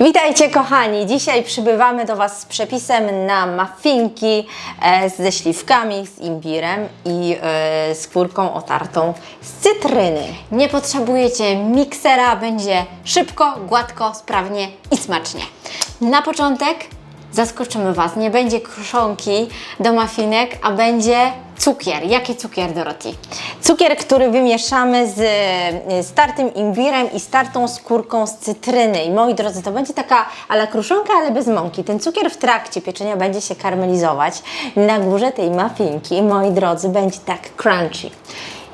Witajcie kochani! Dzisiaj przybywamy do Was z przepisem na muffinki e, ze śliwkami, z imbirem i e, skórką otartą z cytryny. Nie potrzebujecie miksera, będzie szybko, gładko, sprawnie i smacznie. Na początek zaskoczymy Was. Nie będzie kruszonki do mafinek, a będzie cukier. Jaki cukier, Dorothy? Cukier, który wymieszamy z startym imbirem i startą skórką z cytryny. I moi drodzy, to będzie taka ala kruszonka, ale bez mąki. Ten cukier w trakcie pieczenia będzie się karmelizować. Na górze tej muffinki, moi drodzy, będzie tak crunchy.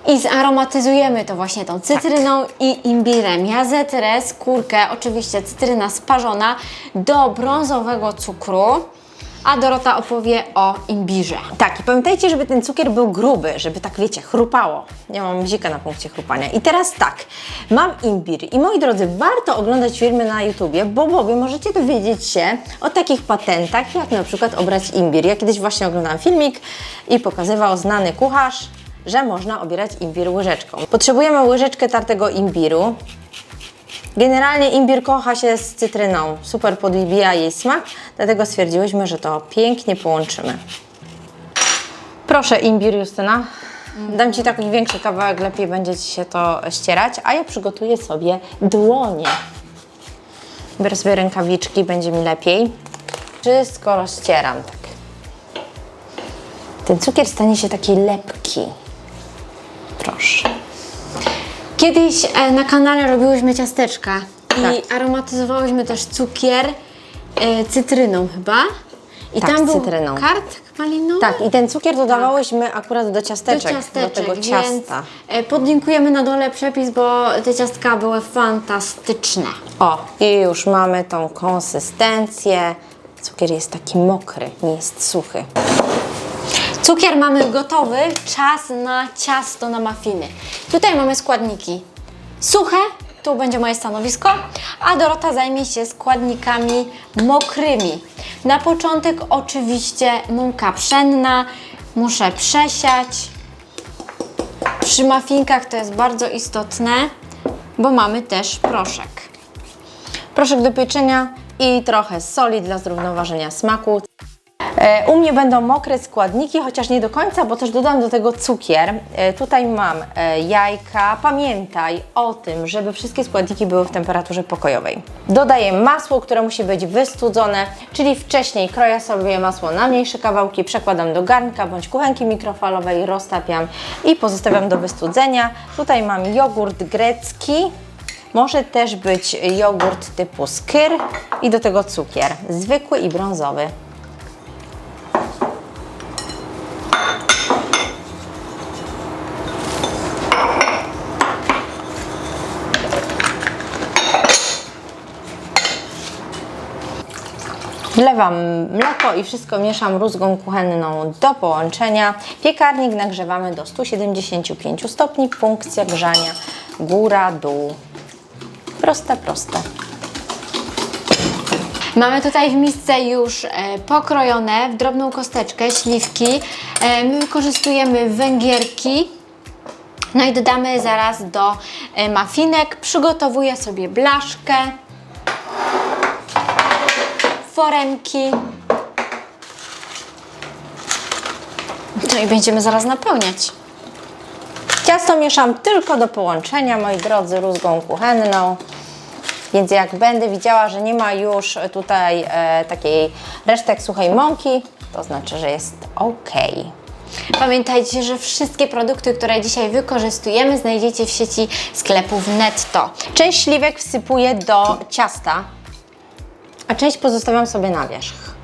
I zaromatyzujemy to właśnie tą cytryną i imbirem. Ja zetrę skórkę, oczywiście cytryna sparzona, do brązowego cukru, a Dorota opowie o imbirze. Tak, i pamiętajcie, żeby ten cukier był gruby, żeby tak wiecie, chrupało. Ja mam bzika na punkcie chrupania. I teraz tak, mam imbir i moi drodzy, warto oglądać filmy na YouTubie, bo bowiem możecie dowiedzieć się o takich patentach, jak na przykład obrać imbir. Ja kiedyś właśnie oglądałam filmik i pokazywał znany kucharz, że można obierać imbir łyżeczką. Potrzebujemy łyżeczkę tartego imbiru. Generalnie imbir kocha się z cytryną, super podbija jej smak, dlatego stwierdziłyśmy, że to pięknie połączymy. Proszę imbir Justyna. Dam Ci taki większy kawałek, lepiej będzie Ci się to ścierać, a ja przygotuję sobie dłonie. Biorę sobie rękawiczki, będzie mi lepiej. Wszystko rozcieram tak. Ten cukier stanie się taki lepki. Kiedyś e, na kanale robiłyśmy ciasteczka i Tak. aromatyzowałyśmy też cukier e, cytryną chyba. I Tak, tam z był cytryną. kart malinowy. Tak, i ten cukier dodawałyśmy akurat do ciasteczek, do, tego więc ciasta. e, podlinkujemy na dole przepis, bo te ciastka były fantastyczne. O, i już mamy tą konsystencję. Cukier jest taki mokry, nie jest suchy. Cukier mamy gotowy, czas na ciasto na mafiny. Tutaj mamy składniki suche, tu będzie moje stanowisko, a Dorota zajmie się składnikami mokrymi. Na początek oczywiście mąka pszenna, muszę przesiać. Przy mafinkach to jest bardzo istotne, bo mamy też proszek. Proszek do pieczenia i trochę soli dla zrównoważenia smaku. E, U mnie będą mokre składniki, chociaż nie do końca, bo też dodam do tego cukier. E, Tutaj mam e, jajka. Pamiętaj o tym, żeby wszystkie składniki były w temperaturze pokojowej. Dodaję masło, które musi być wystudzone, czyli wcześniej kroję sobie masło na mniejsze kawałki, przekładam do garnka bądź kuchenki mikrofalowej, roztapiam i pozostawiam do wystudzenia. Tutaj mam jogurt grecki. Może też być jogurt typu skyr i do tego cukier, zwykły i brązowy. Wlewam mleko i wszystko mieszam rózgą kuchenną do połączenia. Piekarnik nagrzewamy do 175 stopni. Funkcja grzania góra, dół. Proste, proste. Mamy tutaj w misce już e, pokrojone w drobną kosteczkę śliwki. E, my wykorzystujemy węgierki. No i dodamy zaraz do e, mafinek. Przygotowuję sobie blaszkę, foremki. No i będziemy zaraz napełniać. Ciasto mieszam tylko do połączenia, moi drodzy, rózgą kuchenną. Więc jak będę widziała, że nie ma już tutaj e, takiej resztek suchej mąki, to znaczy, że jest ok. Pamiętajcie, że wszystkie produkty, które dzisiaj wykorzystujemy, znajdziecie w sieci sklepów Netto. Część śliwek wsypuję do ciasta, a część pozostawiam sobie na wierzch.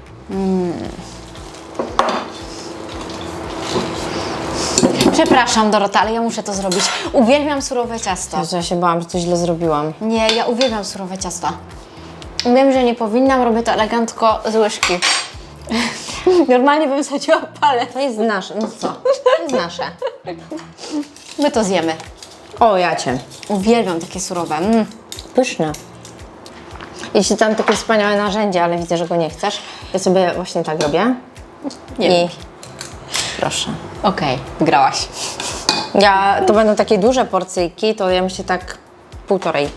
Przepraszam Dorota, ale ja muszę to zrobić. Uwielbiam surowe ciasto. Jezu, ja się bałam, że coś źle zrobiłam. Nie, ja uwielbiam surowe ciasto. Wiem, że nie powinnam, robię to elegancko z łyżki. Normalnie bym sadziła palec. To jest nasze, no co? To jest nasze. My to zjemy. O, jacie. Uwielbiam takie surowe. Mm. Pyszne. Jeśli tam takie wspaniałe narzędzie, ale widzę, że go nie chcesz, ja sobie właśnie tak robię. Nie I proszę. Okej, grałaś. Ja, to będą takie duże porcyjki, to ja myślę tak półtorej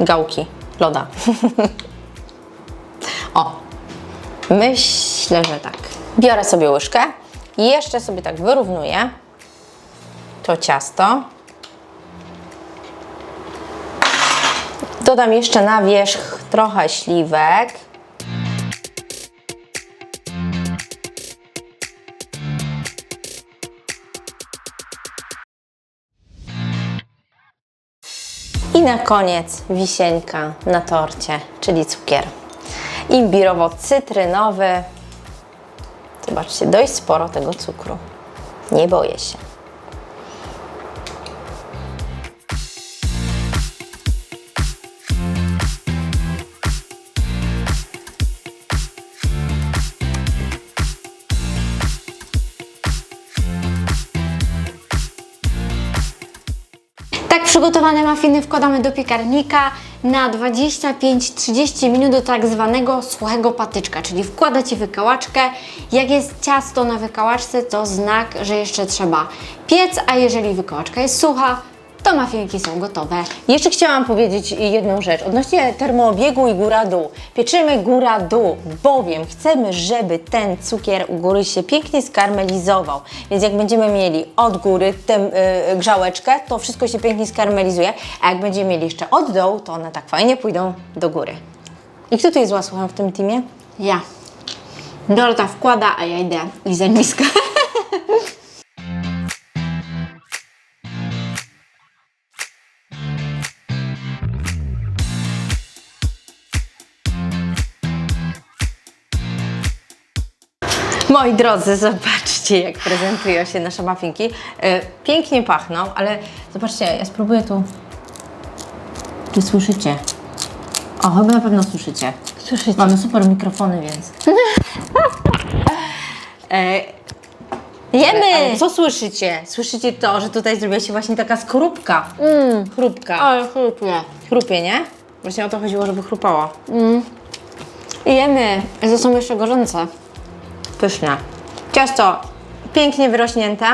gałki loda. Myślę, że tak. Biorę sobie łyżkę i jeszcze sobie tak wyrównuję to ciasto. Dodam jeszcze na wierzch trochę śliwek. I na koniec wisienka na torcie, czyli cukier. Imbirowo-cytrynowy. Zobaczcie, dość sporo tego cukru. Nie boję się. Przygotowane mafiny wkładamy do piekarnika na 25-30 minut do tak zwanego suchego patyczka, czyli wkładacie wykałaczkę. Jak jest ciasto na wykałaczce, to znak, że jeszcze trzeba piec, a jeżeli wykałaczka jest sucha, to mafinki są gotowe. Jeszcze chciałam powiedzieć jedną rzecz odnośnie termoobiegu i góra-dół. Pieczymy góra-dół, bowiem chcemy, żeby ten cukier u góry się pięknie skarmelizował. Więc jak będziemy mieli od góry tę y, grzałeczkę, to wszystko się pięknie skarmelizuje, a jak będziemy mieli jeszcze od dołu, to one tak fajnie pójdą do góry. I kto tu jest zła słucham w tym teamie? Ja. Dorota wkłada, a ja idę lizać miskę. Moi drodzy, zobaczcie jak prezentują się nasze muffinki. E, Pięknie pachną, ale zobaczcie, ja spróbuję tu. Czy słyszycie? O, chyba na pewno słyszycie. Słyszycie? Mamy super mikrofony, więc. e, Jemy! ale co słyszycie? Słyszycie to, że tutaj zrobiła się właśnie taka skorupka. Chrupka. Ale chrupie. Chrupie, nie? Właśnie o to chodziło, żeby chrupało. Jemy. To są jeszcze gorące. Pyszne. Ciasto pięknie wyrośnięte.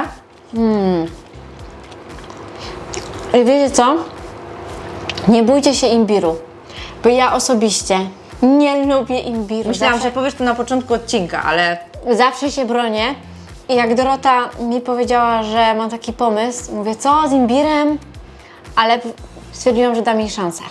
I wiecie co? Nie bójcie się imbiru, bo ja osobiście nie lubię imbiru. Myślałam, zawsze, że powiesz to na początku odcinka, ale zawsze się bronię. I jak Dorota mi powiedziała, że mam taki pomysł, mówię, co z imbirem? Ale stwierdziłam, że dam jej szansę.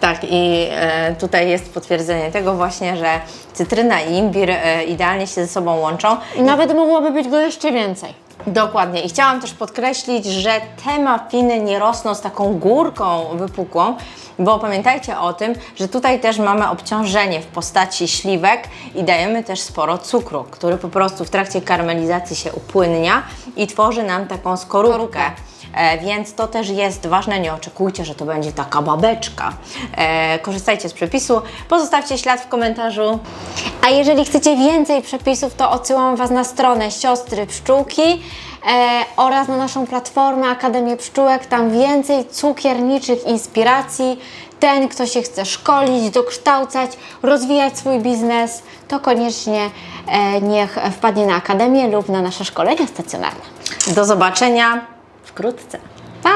Tak, i e, tutaj jest potwierdzenie tego właśnie, że cytryna i imbir e, idealnie się ze sobą łączą. I nawet mogłoby być go jeszcze więcej. Dokładnie. I chciałam też podkreślić, że te mafiny nie rosną z taką górką wypukłą, bo pamiętajcie o tym, że tutaj też mamy obciążenie w postaci śliwek i dajemy też sporo cukru, który po prostu w trakcie karmelizacji się upłynnia i tworzy nam taką skorupkę. E, więc to też jest ważne, nie oczekujcie, że to będzie taka babeczka. E, korzystajcie z przepisu, pozostawcie ślad w komentarzu. A jeżeli chcecie więcej przepisów, to odsyłam Was na stronę Siostry Pszczółki e, oraz na naszą platformę Akademię Pszczółek. Tam więcej cukierniczych inspiracji. Ten, kto się chce szkolić, dokształcać, rozwijać swój biznes, to koniecznie e, niech wpadnie na Akademię lub na nasze szkolenia stacjonarne. Do zobaczenia wkrótce. Pa!